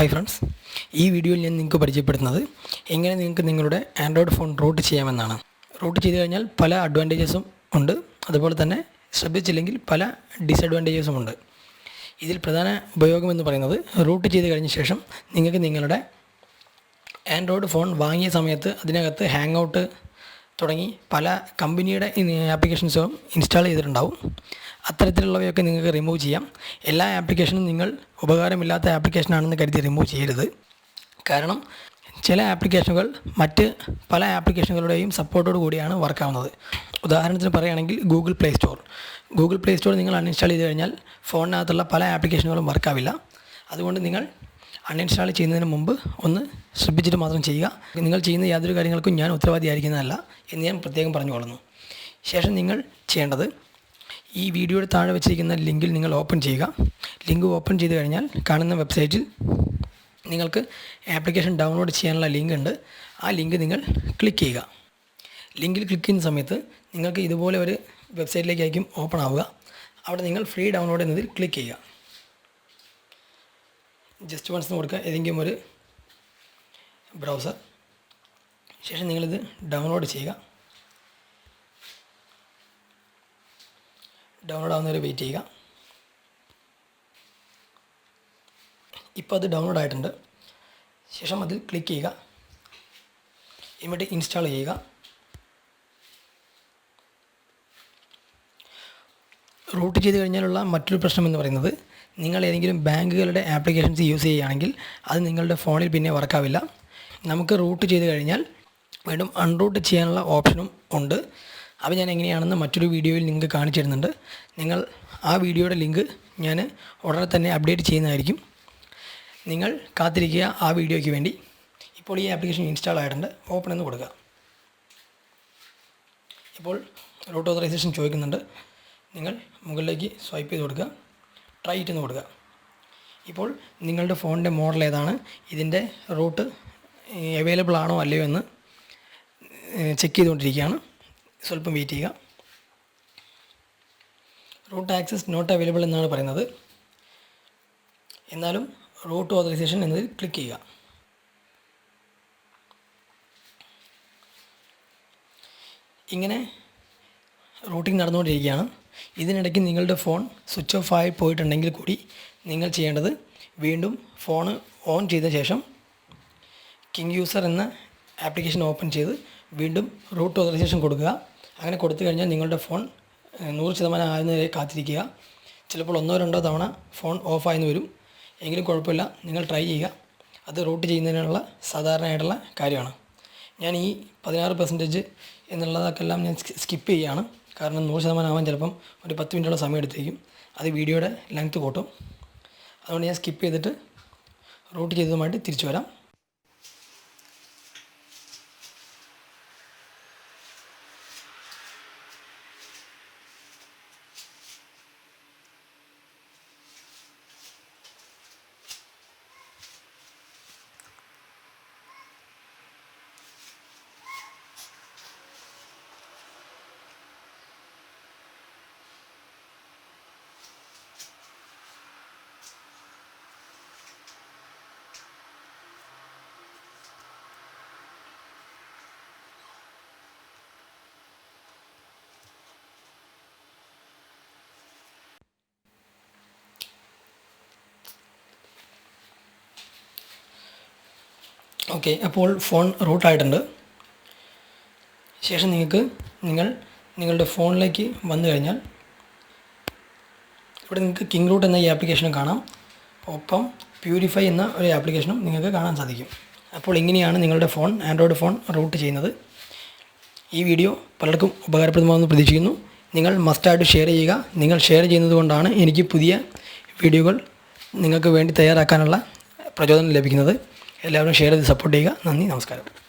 Hi friends ഈ വീഡിയോയിൽ ഞാൻ നിങ്ങൾക്ക് പരിചയപ്പെടുത്തുന്നത് എങ്ങനെ നിങ്ങൾക്ക് നിങ്ങളുടെ ആൻഡ്രോയിഡ് ഫോൺ റൂട്ട് ചെയ്യാമെന്നാണ്. റൂട്ട് ചെയ്ത് കഴിഞ്ഞാൽ പല അഡ്വാന്റേജസും ഉണ്ട്. അതുപോലെ തന്നെ ശ്രദ്ധിച്ചില്ലെങ്കിൽ പല ഡിസഡ്വാന്റേജസും ഉണ്ട്. ഇതിൽ പ്രധാന ഉപയോഗം എന്ന് പറയുന്നത് റൂട്ട് ചെയ്ത് കഴിഞ്ഞ ശേഷം നിങ്ങൾക്ക് നിങ്ങളുടെ ആൻഡ്രോയിഡ് ഫോൺ വാങ്ങിയ സമയത്ത് അതിനകത്ത് ഹാങ് ഔട്ട് തുടങ്ങി പല കമ്പനിയുടെ ആപ്ലിക്കേഷൻസും ഇൻസ്റ്റാൾ ചെയ്തിട്ടുണ്ടാവും. അത്തരത്തിലുള്ളവയൊക്കെ നിങ്ങൾക്ക് റിമൂവ് ചെയ്യാം. എല്ലാ ആപ്ലിക്കേഷനും നിങ്ങൾ ഉപകാരമില്ലാത്ത ആപ്ലിക്കേഷനാണെന്ന് കരുതി റിമൂവ് ചെയ്യരുത്. കാരണം ചില ആപ്ലിക്കേഷനുകൾ മറ്റ് പല ആപ്ലിക്കേഷനുകളുടെയും സപ്പോർട്ടോട് കൂടിയാണ് വർക്കാവുന്നത് ഉദാഹരണത്തിന് പറയുകയാണെങ്കിൽ Google play store Google play store നിങ്ങൾ അൺഇൻസ്റ്റാൾ ചെയ്ത് കഴിഞ്ഞാൽ ഫോണിനകത്തുള്ള പല ആപ്ലിക്കേഷനുകളും വർക്കാവില്ല അതുകൊണ്ട് നിങ്ങൾ അൺഇൻസ്റ്റാൾ ചെയ്യുന്നതിന് മുമ്പ് ഒന്ന് ശ്രദ്ധിച്ചിട്ട് മാത്രം ചെയ്യുക. നിങ്ങൾ ചെയ്യുന്ന യാതൊരു കാര്യങ്ങൾക്കും ഞാൻ ഉത്തരവാദിയായിരിക്കുന്നതല്ല എന്ന് ഞാൻ പ്രത്യേകം പറഞ്ഞുകൊള്ളുന്നു. ശേഷം നിങ്ങൾ ചെയ്യേണ്ടത് ഈ വീഡിയോയുടെ താഴെ വെച്ചിരിക്കുന്ന ലിങ്കിൽ നിങ്ങൾ ഓപ്പൺ ചെയ്യുക. ലിങ്ക് ഓപ്പൺ ചെയ്ത് കഴിഞ്ഞാൽ കാണുന്ന വെബ്സൈറ്റിൽ നിങ്ങൾക്ക് ആപ്ലിക്കേഷൻ ഡൗൺലോഡ് ചെയ്യാനുള്ള ലിങ്ക് ഉണ്ട്. ആ ലിങ്ക് നിങ്ങൾ ക്ലിക്ക് ചെയ്യുക. ലിങ്കിൽ ക്ലിക്ക് ചെയ്യുന്ന സമയത്ത് നിങ്ങൾക്ക് ഇതുപോലെ ഒരു വെബ്സൈറ്റിലേക്കായിരിക്കും ഓപ്പൺ ആവുക. അവിടെ നിങ്ങൾ ഫ്രീ ഡൗൺലോഡ് എന്നതിൽ ക്ലിക്ക് ചെയ്യുക. ജസ്റ്റ് വൺസ് കൊടുക്കുക. ഏതെങ്കിലും ഒരു ബ്രൗസർ. ശേഷം നിങ്ങളിത് ഡൗൺലോഡ് ചെയ്യുക. ഡൗൺലോഡ് ആവുന്നവരെ വെയിറ്റ് ചെയ്യുക. ഇപ്പോൾ അത് ഡൗൺലോഡ് ആയിട്ടുണ്ട്. ശേഷം അതിൽ ക്ലിക്ക് ചെയ്യുക. എന്നിട്ട് ഇൻസ്റ്റാൾ ചെയ്യുക. റൂട്ട് ചെയ്ത് കഴിഞ്ഞാലുള്ള മറ്റൊരു പ്രശ്നം എന്ന് പറയുന്നത് നിങ്ങൾ ഏതെങ്കിലും ബാങ്കുകളുടെ ആപ്ലിക്കേഷൻസ് യൂസ് ചെയ്യുകയാണെങ്കിൽ അത് നിങ്ങളുടെ ഫോണിൽ പിന്നെ വർക്കാവില്ല നമുക്ക് റൂട്ട് ചെയ്ത് കഴിഞ്ഞാൽ വീണ്ടും അൺറൂട്ട് ചെയ്യാനുള്ള ഓപ്ഷനും ഉണ്ട്. അത് ഞാൻ എങ്ങനെയാണെന്ന് മറ്റൊരു വീഡിയോയിൽ നിങ്ങൾക്ക് കാണിച്ചു തരുന്നുണ്ട്. നിങ്ങൾ ആ വീഡിയോയുടെ ലിങ്ക് ഞാൻ ഉടനെ തന്നെ അപ്ഡേറ്റ് ചെയ്യുന്നതായിരിക്കും. നിങ്ങൾ കാത്തിരിക്കുക ആ വീഡിയോയ്ക്ക് വേണ്ടി. ഇപ്പോൾ ഈ ആപ്ലിക്കേഷൻ ഇൻസ്റ്റാൾ ആയിട്ടുണ്ട്. ഓപ്പൺ എന്ന് കൊടുക്കുക. ഇപ്പോൾ റൂട്ട് ഓതറൈസേഷൻ ചോദിക്കുന്നുണ്ട്. നിങ്ങൾ മുകളിലേക്ക് സ്വൈപ്പ് ചെയ്ത് കൊടുക്കുക. ട്രൈ ഇറ്റ് എന്ന് കൊടുക്കുക. ഇപ്പോൾ നിങ്ങളുടെ ഫോണിന്റെ മോഡൽ ഏതാണ്? ഇതിന്റെ റൂട്ട് അവൈലബിൾ ആണോ അല്ലയോ എന്ന് ചെക്ക് ചെയ്തുകൊണ്ടിരിക്കുകയാണ്. സ്വല്പം വെയിറ്റ് ചെയ്യുക. റൂട്ട് ആക്സസ് നോട്ട് അവൈലബിൾ എന്നാണ് പറയുന്നത്. എന്നാലും റൂട്ട് ഓതറൈസേഷൻ എന്നതിൽ ക്ലിക്ക് ചെയ്യുക. ഇങ്ങനെ റൂട്ടിംഗ് നടന്നുകൊണ്ടിരിക്കുകയാണ്. ഇതിനിടയ്ക്ക് നിങ്ങളുടെ ഫോൺ സ്വിച്ച് ഓഫ് ആയി പോയിട്ടുണ്ടെങ്കിൽ കൂടി നിങ്ങൾ ചെയ്യേണ്ടത് വീണ്ടും ഫോൺ ഓൺ ചെയ്ത ശേഷം കിങ് യൂസർ എന്ന ആപ്ലിക്കേഷൻ ഓപ്പൺ ചെയ്ത് വീണ്ടും റൂട്ട് ഓതറൈസേഷൻ കൊടുക്കുക. അങ്ങനെ കൊടുത്തു കഴിഞ്ഞാൽ നിങ്ങളുടെ ഫോൺ നൂറ് ശതമാനം ആകുന്നവരെ കാത്തിരിക്കുക. ചിലപ്പോൾ ഒന്നോ രണ്ടോ തവണ ഫോൺ ഓഫായെന്ന് വരും. എങ്കിലും കുഴപ്പമില്ല നിങ്ങൾ ട്രൈ ചെയ്യുക. അത് റൂട്ട് ചെയ്യുന്നതിനുള്ള സാധാരണയായിട്ടുള്ള കാര്യമാണ്. ഞാൻ ഈ പതിനാറ് പെർസെന്റേജ് എന്നുള്ളതൊക്കെ എല്ലാം ഞാൻ സ്കിപ്പ് ചെയ്യുകയാണ്. കാരണം നൂറ് ശതമാനം ആവാൻ ചിലപ്പം ഒരു പത്ത് മിനിറ്റോളം സമയം എടുത്തേക്കും. അത് വീഡിയോയുടെ ലെങ്ത്ത് കൂട്ടും. അതുകൊണ്ട് ഞാൻ സ്കിപ്പ് ചെയ്തിട്ട് റൂട്ട് ചെയ്തതുമായിട്ട് തിരിച്ചു വരാം. ഓക്കെ അപ്പോൾ ഫോൺ റൂട്ടായിട്ടുണ്ട് ശേഷം നിങ്ങൾക്ക് നിങ്ങൾ നിങ്ങളുടെ ഫോണിലേക്ക് വന്നു കഴിഞ്ഞാൽ ഇവിടെ നിങ്ങൾക്ക് കിങ് റൂട്ട് എന്ന ഈ ആപ്ലിക്കേഷനും കാണാം. ഒപ്പം പ്യൂരിഫൈ എന്ന ഒരു ആപ്ലിക്കേഷനും നിങ്ങൾക്ക് കാണാൻ സാധിക്കും. അപ്പോൾ ഇങ്ങനെയാണ് നിങ്ങളുടെ ഫോൺ ആൻഡ്രോയിഡ് ഫോൺ റൂട്ട് ചെയ്യുന്നത്. ഈ വീഡിയോ പലർക്കും ഉപകാരപ്രദമാണെന്ന് പ്രതീക്ഷിക്കുന്നു. നിങ്ങൾ മസ്റ്റായിട്ട് ഷെയർ ചെയ്യുക. നിങ്ങൾ ഷെയർ ചെയ്യുന്നത് കൊണ്ടാണ് എനിക്ക് പുതിയ വീഡിയോകൾ നിങ്ങൾക്ക് വേണ്ടി തയ്യാറാക്കാനുള്ള പ്രചോദനം ലഭിക്കുന്നത്. എല്ലാവരും ഷെയർ ചെയ്ത് സപ്പോർട്ട് ചെയ്യുക. നന്ദി നമസ്കാരം.